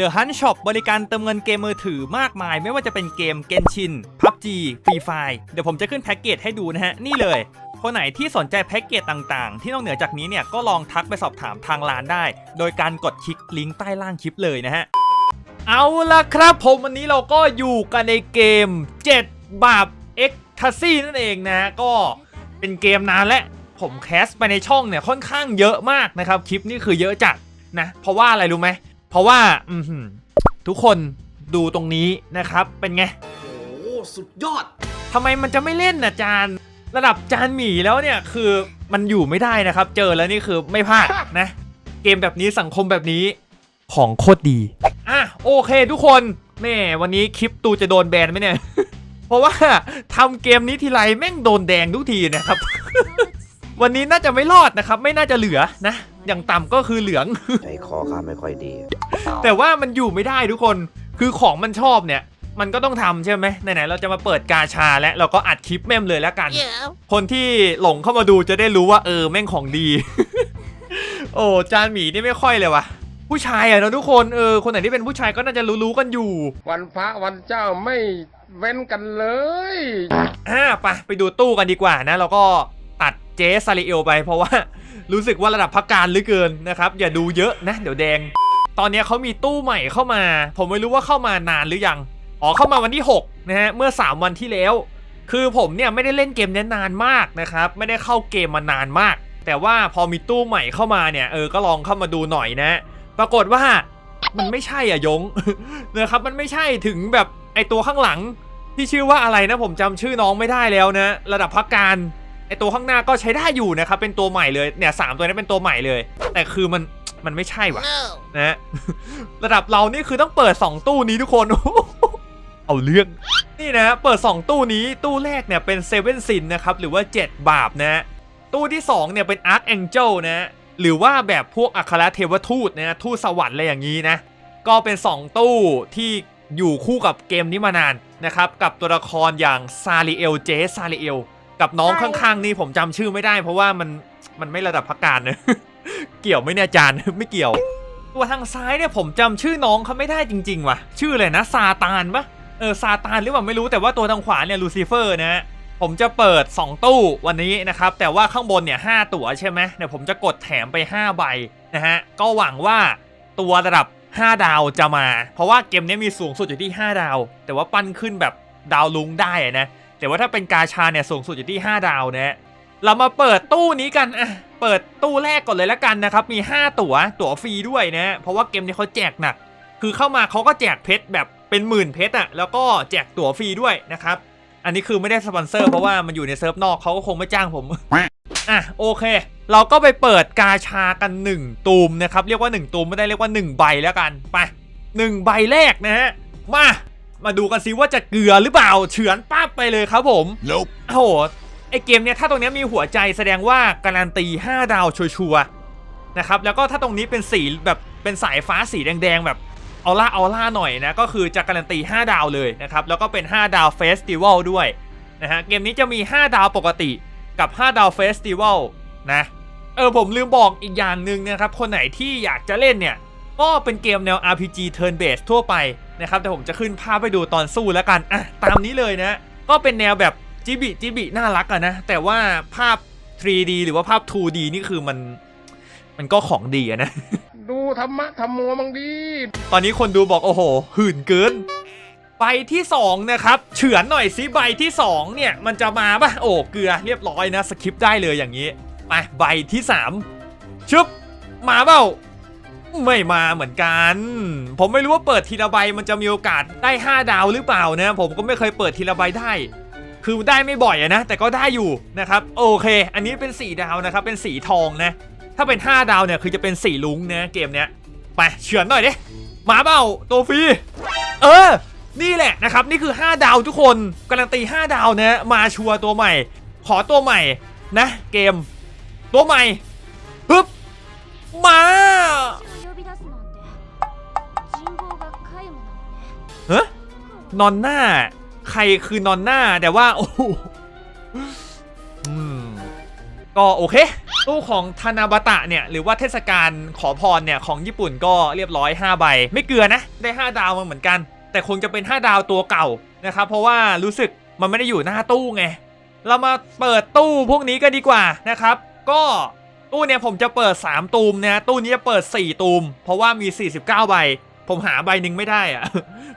The Hunt Shop บริการเติมเงินเกมมือถือมากมาย ไม่ว่าจะเป็นเกม Genshin PUBG Free Fire เดี๋ยวผมจะขึ้นแพ็กเกจให้ดูนะฮะ นี่เลย คนไหนที่สนใจแพ็กเกจต่างๆ ที่นอกเหนือจากนี้เนี่ย ก็ลองทักไปสอบถามทางร้านได้ โดยการกดคลิกลิงก์ใต้ล่างคลิปเลยนะฮะ เอาละครับผมวันนี้เราก็อยู่กันในเกม 7 บาป e x t a s y นั่นเองนะก็เป็นเกมนานและผมแคสไปในช่องเนี่ยค่อนข้างเยอะมากนะครับคลิปนี่คือเยอะจัดนะเพราะว่าอะไรรู้ไหม ราะว่าอือหือทุกคนดูตรงนี้นะครับ เป็นไงโอ้โหสุดยอดทำไมมันจะไม่เล่นนะจานระดับจานหมีแล้วเนี่ยคือมันอยู่ไม่ได้นะครับ เจอแล้วนี่คือไม่พลาดนะ เกมแบบนี้สังคมแบบนี้ของโคตรดีอะโอเคทุกคนแม่วันนี้คลิปตูจะโดนแบนไหมเนี่ย เพราะว่าทำเกมนี้ทีไรแม่งโดนแดงทุกทีนะครับ วันนี้น่าจะไม่รอดนะครับ ไม่น่าจะเหลือนะ อย่างต่ำก็คือเหลืองใจคอข้าไม่ค่อยดี แต่ว่ามันอยู่ไม่ได้ทุกคน คือของมันชอบเนี่ย มันก็ต้องทำใช่ไหมไหนๆเราจะมาเปิดกาชาแล้วเราก็อัดคลิปแม่มเลยแล้วกัน คนที่หลงเข้ามาดูจะได้รู้ว่าเออแม่งของดี โอ้จานหมีนี่ไม่ค่อยเลยวะผู้ชายอะเนาะทุกคนเออคนไหนที่เป็นผู้ชายก็น่าจะรู้ๆกันอยู่ วันพระวันเจ้าไม่เว้นกันเลยอ่าไปไปดูตู้กันดีกว่านะแล้วก็ตัดเจสซาริเอลไปเพราะว่า รู้สึกว่าระดับพักการเหลือเกินนะครับ อย่าดูเยอะนะ เดี๋ยวแดง ตอนนี้เขามีตู้ใหม่เข้ามา ผมไม่รู้ว่าเข้ามานานหรือยัง อ๋อเข้ามาวันที่ 6 นะฮะ เมื่อ 3 วันที่แล้ว คือผมเนี่ยไม่ได้เล่นเกมนี้นานมากนะครับ ไม่ได้เข้าเกมมานานมาก แต่ว่าพอมีตู้ใหม่เข้ามาเนี่ยเออ ก็ลองเข้ามาดูหน่อยนะ ปรากฏว่ามันไม่ใช่อะยงนะครับ มันไม่ใช่ถึงแบบไอตัวข้างหลังที่ชื่อว่าอะไรนะผมจำชื่อน้องไม่ได้แล้วนะ ระดับพักการไอตัวข้างหน้าก็ใช้ได้อยู่นะครับเป็นตัวใหม่เลยเนี่ยสามตัวนี้เป็นตัวใหม่เลย แต่คือมันมันไม่ใช่ว่ะ นะระดับเรานี่คือต้องเปิด 2 ตู้นี้ทุกคน เอาเรื่องนี่นะเปิด 2 ตู้นี้ตู้แรกเนี่ยเป็นเซเว่นซินนะครับหรือว่า 7 บาปนะตู้ที่2เนี่ยเป็นอาร์คแองเจลนะหรือว่าแบบพวกอัครเทวทูตนะทูตสวรรค์อะไรอย่างนี้นะก็เป็น 2 ตู้ที่อยู่คู่กับเกมนี้มานานนะครับกับตัวละครอย่างซาริเอลเจซาริเอลกับน้องข้างๆนี่ผมจำชื่อไม่ได้ เพราะว่ามันมันไม่ระดับพักการนะเกี่ยวไหม่เนี่ยอาจารย์ไม่เกี่ยว ตัวทางซ้ายเนี่ยผมจำชื่อน้องเขาไม่ได้จริงๆว่ะ ชื่ออะไรนะซาตานปะเออซาตานหรือเปล่าไม่รู้แต่ว่าตัวทางขวาเนี่ยลูซิเฟอร์นะผมจะเปิด 2 ตู้วันนี้นะครับ แต่ว่าข้างบนเนี่ยหตั๋วใช่ไหมเดี๋ยวผมจะกดแถมไป 5 ใบนะฮะ ก็หวังว่าตัวระดับ 5 ดาวจะมา เพราะว่าเกมนี้มีสูงสุดอยู่ที่ 5 ดาว แต่ว่าปั้นขึ้นแบบดาวลุงได้นะ แต่ว่าถ้าเป็นกาชาเนี่ยสูงสุดอยู่ที่ 5 ดาวนะเรามาเปิดตู้นี้กันอะ เปิดตู้แรกก่อนเลยละกันนะครับ มี 5 ตั๋ว ตั๋วฟรีด้วยนะ เพราะว่าเกมนี้เขาแจกหนัก คือเข้ามาเขาก็แจกเพชรแบบเป็นหมื่นเพชรอะแล้วก็แจกตั๋วฟรีด้วยนะครับ อันนี้คือไม่ได้สปอนเซอร์เพราะว่ามันอยู่ในเซิร์ฟนอกเขาก็คงไม่จ้างผม อะโอเค เราก็ไปเปิดกาชากัน 1 ตูมนะครับ เรียกว่า 1 ตูมไม่ได้เรียกว่า 1 ใบแล้วกัน ไป 1 ใบแรกนะฮะ มา มาดูกันซิว่าจะเกลือหรือเปล่า เฉือนปั๊บไปเลยครับผม Nope โอ้โห ไอเกมเนี้ยถ้าตรงเนี้ยมีหัวใจแสดงว่าการันตี 5 ดาวชัวร์ๆนะครับแล้วก็ถ้าตรงนี้เป็นสีแบบเป็นสายฟ้าสีแดงๆแบบออร่าออร่าหน่อยนะก็คือจะการันตี 5 ดาวเลยนะครับแล้วก็เป็น 5 ดาวเฟสติวัลด้วยนะฮะเกมนี้จะมี 5 ดาวปกติกับ 5 ดาวเฟสติวัลนะเออผมลืมบอกอีกอย่างหนึ่งนะครับ คนไหนที่อยากจะเล่นเนี่ยก็เป็นเกมแนว RPG turn based ทั่วไปนะครับแต่ผมจะขึ้นภาพไปดูตอนสู้แล้วกันอะตามนี้เลยนะ ก็เป็นแนวแบบ จิบิจิบิน่ารักอะนะ แต่ว่าภาพ 3D หรือว่าภาพ 2D นี่คือมัน มันก็ของดีอะนะ ดูธรรมะธรรมโมมังดี ตอนนี้คนดูบอกโอ้โห หื่นเกิน ใบที่ 2 นะครับ เฉือนหน่อยสิใบที่ 2 เนี่ย มันจะมาปะโอ้เกลือเรียบร้อยนะ สคิปได้เลยอย่างนี้ไปใบที่ 3 ชึบ มาเปล่าไม่มาเหมือนกัน ผมไม่รู้ว่าเปิดทีละใบมันจะมีโอกาสได้ 5 ดาวหรือเปล่านะ ผมก็ไม่เคยเปิดทีละใบได้ คือได้ไม่บ่อยอะนะ แต่ก็ได้อยู่นะครับโอเค อันนี้เป็นสีดาวนะครับเป็นสีทองนะ ถ้าเป็น 5 ดาวเนี่ยคือจะเป็นสีลุงนะเกมเนี้ยไปเฉือนหน่อยดิมาเบ้าตัวฟรีเออ นี่แหละนะครับนี่คือ 5 ดาวทุกคนการันตี 5 ดาวนะมาชัวตัวใหม่ ขอตัวใหม่นะ เกม ตัวใหม่ปึ๊บมาฮะนอนหน้า ใครคือนอนหน้าแต่ว่าโอ้ก็โอเค ตู้ของธนาบตะเนี่ย หรือว่าเทศกาลขอพรเนี่ย ของญี่ปุ่นก็เรียบร้อย 5 ใบ ไม่เกลือนะ ได้ 5 ดาวมาเหมือนกัน แต่คงจะเป็น 5 ดาวตัวเก่านะครับ เพราะว่ารู้สึกมันไม่ได้อยู่หน้าตู้ไง เรามาเปิดตู้พวกนี้กันดีกว่านะครับ ก็ตู้เนี่ยผมจะเปิด 3 ตูมนะตู้นี้จะเปิด 4 ตูม เพราะว่ามี 49 ใบ ผมหาใบหนึ่งไม่ได้อะ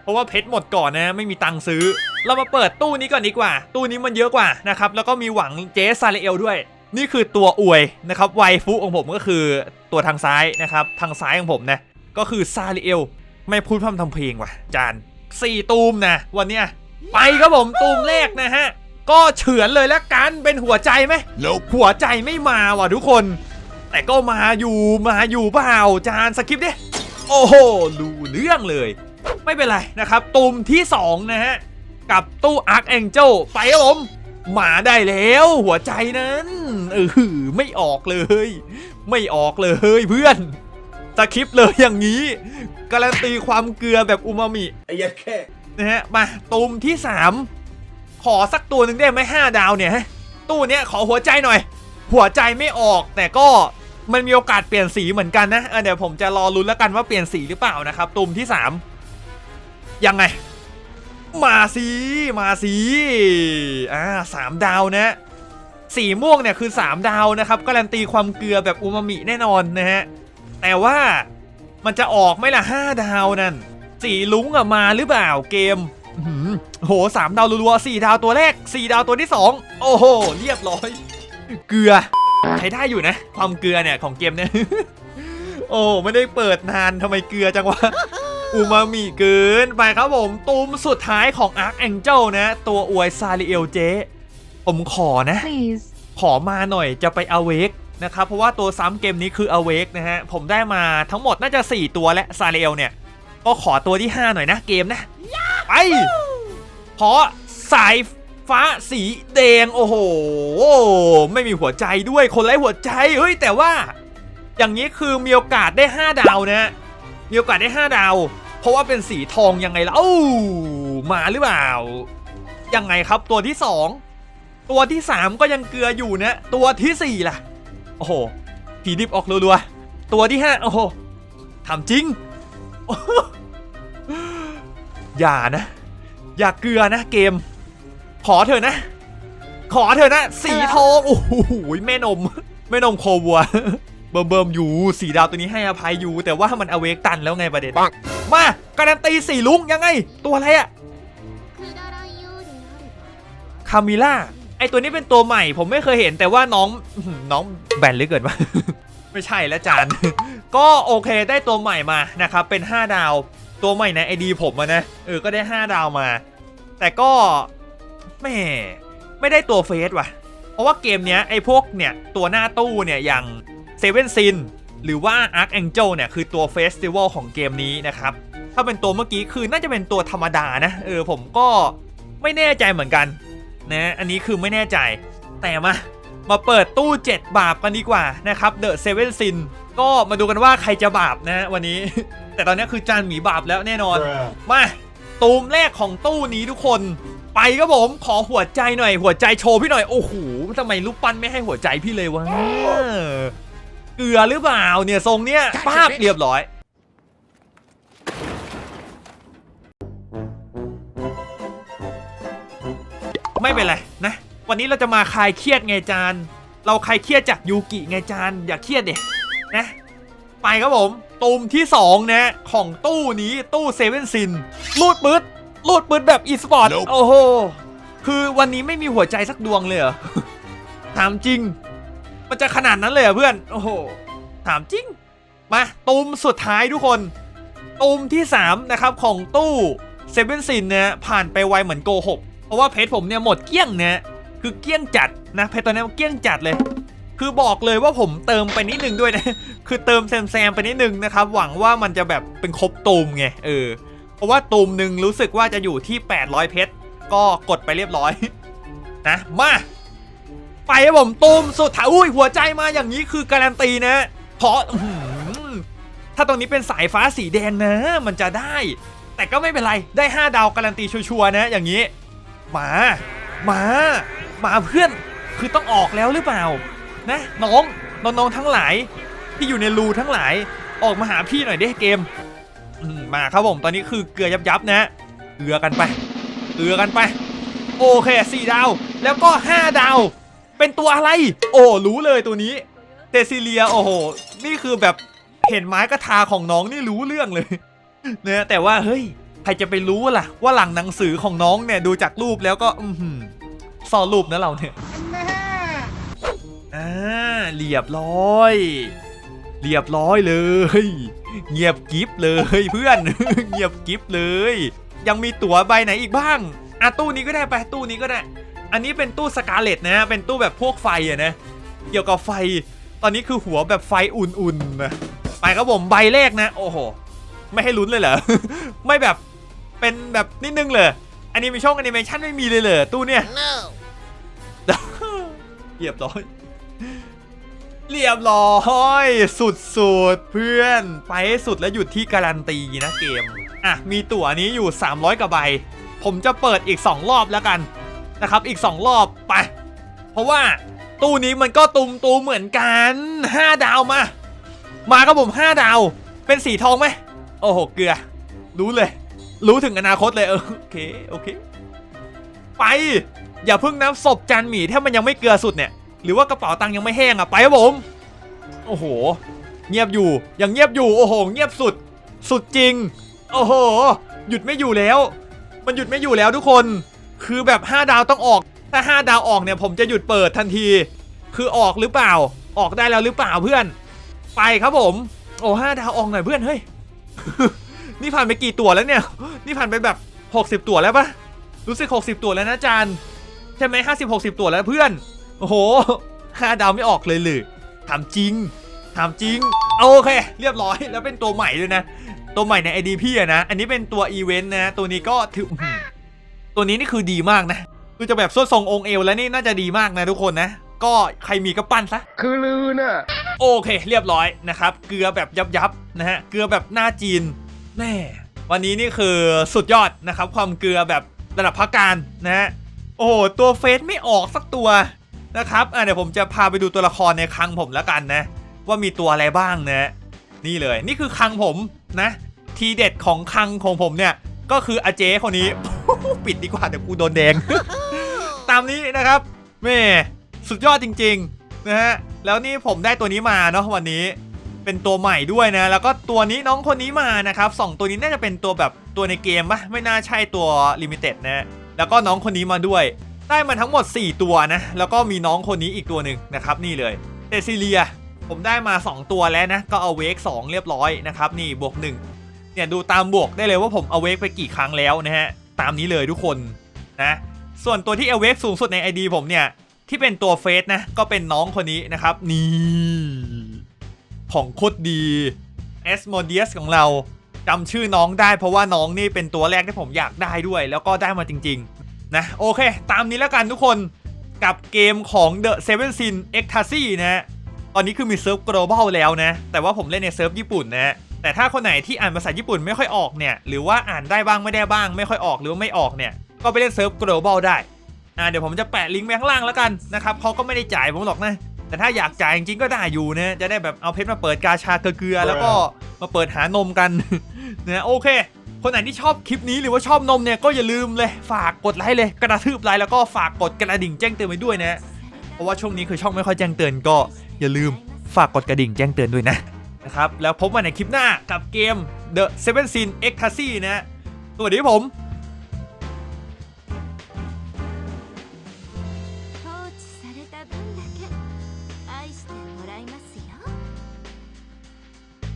เพราะว่าเพชรหมดก่อนนะไม่มีตังค์ซื้อ เรามาเปิดตู้นี้ก่อนดีกว่า ตู้นี้มันเยอะกว่านะครับแล้วก็มีหวังเจสซาเลเอลด้วย นี่คือตัวอวยนะครับไวฟุของผมก็คือตัวทางซ้ายนะครับทางซ้ายของผมนะก็คือซาเลเอลไม่พูดพร่ำทำเพลงว่ะ จานสี่ตูมนะวันเนี้ยไปครับผมตูมแรกนะฮะก็เฉือนเลยแล้วกันเป็นหัวใจไหม Nope หัวใจไม่มาว่ะทุกคน แต่ก็มาอยู่มาอยู่เปล่าจานสคริปต์ดิโอ้โห รู้ เรื่องเลย ไม่เป็นไรนะครับตุ่มที่ 2 นะฮะ กับตู้อาร์คแองเจลไปครับผมมาได้แล้วหัวใจนั้นเออไม่ออกเลย ไม่ออกเลยเพื่อนสคริปเลยอย่างนี้การันตีความเกลือแบบอูมามิไอ้ยัดแค่นะฮะมาตูมที่ 3 ขอสักตัวหนึ่งได้ไหมห้าดาวเนี่ยตู้เนี้ยขอหัวใจหน่อย หัวใจไม่ออกแต่ก็ มันมีโอกาสเปลี่ยนสีเหมือนกันนะเดี๋ยวผมจะรอลุ้นแล้วกันว่าเปลี่ยนสีหรือเปล่านะครับตูมที่3ยังไง มาสิมาสิอ่าสามดาวนะสีม่วงเนี่ยคือ 3 ดาวนะครับการันตีความเกลือแบบอูมามิแน่นอนนะฮะแต่ว่ามันจะออกไหมล่ะ5ดาวนั่นสีลุ้งอะมาหรือเปล่าเกมโหสามดาวรัวๆสี่ดาวตัวแรกสี่ดาวตัวที่สองโอ้โหเรียบร้อย เกลือ ใช้ได้อยู่นะ ความเกลือเนี่ยของเกมเนี่ย โอ้ไม่ได้เปิดนานทำไมเกลือจังวะอูมามิเกินไปครับผมตูมสุดท้ายของ Arc Angel นะ ตัวอวยซาริเอลเจผมขอนะ Please. ขอมาหน่อยจะไปอเวกนะครับ เพราะว่าตัวซ้ำเกมนี้คืออเวกนะฮะ ผมได้มาทั้งหมดน่าจะ 4 ตัวและซาเรลเนี่ย ก็ขอตัวที่ 5 หน่อยนะเกมนะ ไปขอสาย ฟ้าสีแดง โอ้โห ไม่มีหัวใจด้วยคนไร้หัวใจเฮ้ยแต่ว่า อย่างนี้คือมีโอกาสได้ 5 ดาวนะ มีโอกาสได้ 5 ดาว เพราะว่าเป็นสีทองยังไงล่ะเอ้มาหรือเปล่า ยังไงครับตัวที่ 2 ตัวที่ 3 ก็ยังเกลืออยู่นะ ตัวทีสี่4ล่ะ โอ้โหผีดิบออกรัวๆตัวที่5โอ้โหทำจริง อย่านะ อย่าเกลือนะเกม ขอเถอะนะ ขอเถอะนะ สีทอง โอ้โหแม่นม แม่นมโควัว เบิ่มเบิ่มอยู่สีดาวตัวนี้ให้อภัยอยู่ แต่ว่ามันอเวกตันแล้วไงประเด็นมาการันตีสีลุงยังไง ตัวอะไรอะคามิล่าไอตัวนี้เป็นตัวใหม่ ผมไม่เคยเห็นแต่ว่าน้องน้องแบนหรือเกิดวะไม่ใช่แล้วจานก็โอเคได้ตัวใหม่มานะครับเป็น 5 ดาว ตัวใหม่ในไอดีผมนะเออก็ได้ 5 ดาวมา แต่ก็ แหม่ไม่ได้ตัวเฟสว่ะ เพราะว่าเกมเนี้ยไอพวกเนี่ยตัวหน้าตู้เนี่ยอย่างเซเว่นซินหรือว่า Arc Angel เนี่ยคือตัวเฟสติวัลของเกมนี้นะครับ ถ้าเป็นตัวเมื่อกี้คือน่าจะเป็นตัวธรรมดานะเออผมก็ไม่แน่ใจเหมือนกันนะอันนี้คือไม่แน่ใจ แต่มา มาเปิดตู้ 7 บาปกันดีกว่านะครับเดอะเซเว่นซินก็มาดูกันว่าใครจะบาปนะวันนี้ แต่ตอนนี้คือจานหมีบาปแล้วแน่นอน มาตูมแรกของตู้นี้ทุกคน ไปครับผมขอหัวใจหน่อย หัวใจโชว์พี่หน่อยโอ้โหทำไมลูกปั้นไม่ให้หัวใจพี่เลยวะเกลือหรือเปล่าเนี่ยทรงเนี้ยป้าบเรียบร้อยไม่เป็นไรนะ วันนี้เราจะมาคลายเครียดไงจาน เราคลายเครียดจากยูกิไงจาน อย่าเครียดเด็นะ ไปครับผมตูมที่ 2 นะ ของตู้นี้ตู้เซเว่นซินลูดปืด ลูดปืดแบบอีสปอร์ต Nope โอ้โห คือวันนี้ไม่มีหัวใจสักดวงเลยเหรอ ถามจริง มันจะขนาดนั้นเลยเหรอเพื่อน โอ้โห ถามจริง มาตูมสุดท้ายทุกคน ตูมที่ 3 นะครับ ของตู้เซเว่นซินนะผ่านไปไวเหมือนโกหกเพราะว่าเพชรผมเนี่ยหมดเกลี้ยงนะคือเกลี้ยงจัดนะเพชรตอนนี้เกลี้ยงจัดเลย คือบอกเลยว่าผมเติมไปนิดนึงด้วยนะ คือเติมแซมแซมๆไปนิดนึงนะครับ หวังว่ามันจะแบบเป็นครบตูมไงเออ เพราะว่าตูมหนึ่งรู้สึกว่าจะอยู่ที่ 800 เพชร ก็กดไปเรียบร้อย นะ มา ไปครับผมตูมสุดท้ายอุ้ยหัวใจมาอย่างนี้คือการันตีนะ เพราะถ้าตรงนี้เป็นสายฟ้าสีแดงนะ มันจะได้ แต่ก็ไม่เป็นไร ได้ 5 ดาวการันตีชัวร์ๆนะ อย่างนี้ มา มา มาเพื่อน คือต้องออกแล้วหรือเปล่า นะ น้อง น้องๆทั้งหลาย ที่อยู่ในรูทั้งหลาย ออกมาหาพี่หน่อยได้เกม มมาครับผมตอนนี้คือเกลือยับยับๆนะเกลือกันไปเกลือกันไปโอเคสี่ดาว แล้วก็ห้าดาว เป็นตัวอะไร โอ้รู้เลยตัวนี้เตซิเลียโอ้โหนี่คือแบบเห็นไม้กระทาของน้องนี่รู้เรื่องเลยนะแต่ว่าเฮ้ยใครจะไปรู้ล่ะ ว่าหลังหนังสือของน้องเนี่ยดูจากรูปแล้วก็อือหือซ่อนรูปนะเราเนี่ยอ่าเรียบร้อย เรียบร้อยเลย เงียบกิฟเลยเพื่อน เงียบกิฟเลย ยังมีตั๋วใบไหนอีกบ้างอะตู้นี้ก็ได้ไปตู้นี้ก็ได้ อันนี้เป็นตู้สกาเลตนะ เป็นตู้แบบพวกไฟอะนะ เกี่ยวกับไฟ ตอนนี้คือหัวแบบไฟอุ่นๆนะไปครับผมใบแรกนะ โอ้โห ไม่ให้ลุ้นเลยเหรอ ไม่แบบเป็นแบบนิดนึงเลยอันนี้มีช่องแอนิเมชันไม่มีเลยเหรอตู้เนี่ยเรียบร้อย เรียบร้อย สุดๆเพื่อน ไปสุดแล้วหยุดที่การันตีนะเกม อะ มีตั๋วนี้อยู่ 300กว่าใบ ผมจะเปิดอีก 2 รอบแล้วกันนะครับ อีก 2 รอบไป เพราะว่าตู้นี้มันก็ตุมตูเหมือนกัน 5 ดาวมา มาครับผม 5 ดาว เป็นสีทองไหม โอ้โห เกลือ รู้เลย รู้ถึงอนาคตเลยเออโอเค โอเค ไป อย่าเพิ่งนับศพจานหมีถ้ามันยังไม่เกลือสุดเนี่ย หรือว่ากระเป๋าตังค์ยังไม่แห้งอะไปครับผม โอ้โห เงียบอยู่ยังเงียบอยู่โอ้โห เงียบสุด สุดจริง โอ้โห หยุดไม่อยู่แล้ว มันหยุดไม่อยู่แล้วทุกคน คือแบบ 5 ดาวต้องออก ถ้า 5 ดาวออกเนี่ยผมจะหยุดเปิดทันที คือออกหรือเปล่า ออกได้แล้วหรือเปล่าเพื่อน ไปครับผม โอ้ห้าดาวออกหน่อยเพื่อนเฮ้ยนี่ผ่านไปกี่ตัวแล้วเนี่ย นี่ผ่านไปแบบ 60 ตัวแล้วปะรู้สึก 60 ตัวแล้วนะจานใช่ไหมห้าสิบหกสิบตัวแล้วเพื่อน โอ้โหห้าดาวไม่ออกเลยหรือถามจริงถามจริง โอเค เรียบร้อยแล้วเป็นตัวใหม่ด้วยนะ ตัวใหม่ใน ID พี่อะนะ อันนี้เป็นตัวอีเวนต์นะ ตัวนี้ก็ถืออื้อหือตัวนี้นี่คือดีมากนะ คือจะแบบส้นทรงองค์เอวแล้วนี่น่าจะดีมากนะทุกคนนะ ก็ใครมีก็ปั้นซะ คือลือน่ะ โอเค เรียบร้อยนะครับ เกลือแบบยับยับๆนะฮะ เกลือแบบหน้าจีน แม่ วันนี้นี่คือสุดยอดนะครับ ความเกลือแบบระดับพักการนะฮะ โอ้โห ตัวเฟซไม่ออกสักตัว นะครับอะเดี๋ยวผมจะพาไปดูตัวละครในคลังผมแล้วกันนะ ว่ามีตัวอะไรบ้างนะนี่เลยนี่คือคลังผมนะ ทีเด็ดของคลังของผมเนี่ยก็คืออาเจคนนี้ ปิดดีกว่าเดี๋ยวกูโดนแดง ตามนี้นะครับแม่สุดยอดจริงๆนะฮะแล้วนี่ผมได้ตัวนี้มาเนาะวันนี้เป็นตัวใหม่ด้วยนะ แล้วก็ตัวนี้น้องคนนี้มานะครับสองตัวนี้น่าจะเป็นตัวแบบตัวในเกมปะไม่น่าใช่ตัวลิมิเต็ดนะแล้วก็น้องคนนี้มาด้วย ได้มาทั้งหมด 4 ตัวนะ แล้วก็มีน้องคนนี้อีกตัวหนึ่งนะครับ นี่เลยเตซิเลีย ผมได้มา 2 ตัวแล้วนะ ก็เอาเวก2เรียบร้อยนะครับ นี่บวก 1 เนี่ยดูตามบวกได้เลยว่าผมเอาเวกไปกี่ครั้งแล้วนะฮะ ตามนี้เลยทุกคนนะ ส่วนตัวที่เอาเวกสูงสุดใน ID ผมเนี่ย ที่เป็นตัวเฟสนะ ก็เป็นน้องคนนี้นะครับ นี่ของโคตรดีเอสโมเดียสของเราจำชื่อน้องได้เพราะว่าน้องนี่เป็นตัวแรกที่ผมอยากได้ด้วย แล้วก็ได้มาจริง ๆ นะโอเค ตามนี้แล้วกันทุกคนกับเกมของ The Seven Sin e c t a s y นะฮะตอนนี้คือมีเซิร์ฟ global แล้วนะ แต่ว่าผมเล่นในเซิร์ฟญี่ปุ่นนะแต่ถ้าคนไหนที่อ่านภาษาญี่ปุ่นไม่ค่อยออกเนี่ย หรือว่าอ่านได้บ้างไม่ได้บ้าง ไม่ค่อยออกหรือว่าไม่ออกเนี่ย ก็ไปเล่นเซิร์ฟ global ได้อ่าเดี๋ยวผมจะแปะลิงก์ไว้ข้างล่างแล้วกันนะครับเขาก็ไม่ได้จ่ายผมหรอกนะ แต่ถ้าอยากจ่ายจริงๆก็ได้อยู่นะจะได้แบบเอาเพชรมาเปิดกาชาเกลือแล้วก็มาเปิดหานมกันนะโอเค คนไหนที่ชอบคลิปนี้หรือว่าชอบนมเนี่ยก็อย่าลืมเลยฝากกดไลค์เลยกระทืบไลค์แล้วก็ฝากกดกระดิ่งแจ้งเตือนไว้ด้วยนะเพราะว่าช่วงนี้คือช่องไม่ค่อยแจ้งเตือนก็อย่าลืมฝากกดกระดิ่งแจ้งเตือนด้วยนะนะครับแล้วพบกันในคลิปหน้ากับเกม The Seven Sin Ecstasy นะสวัสดีผม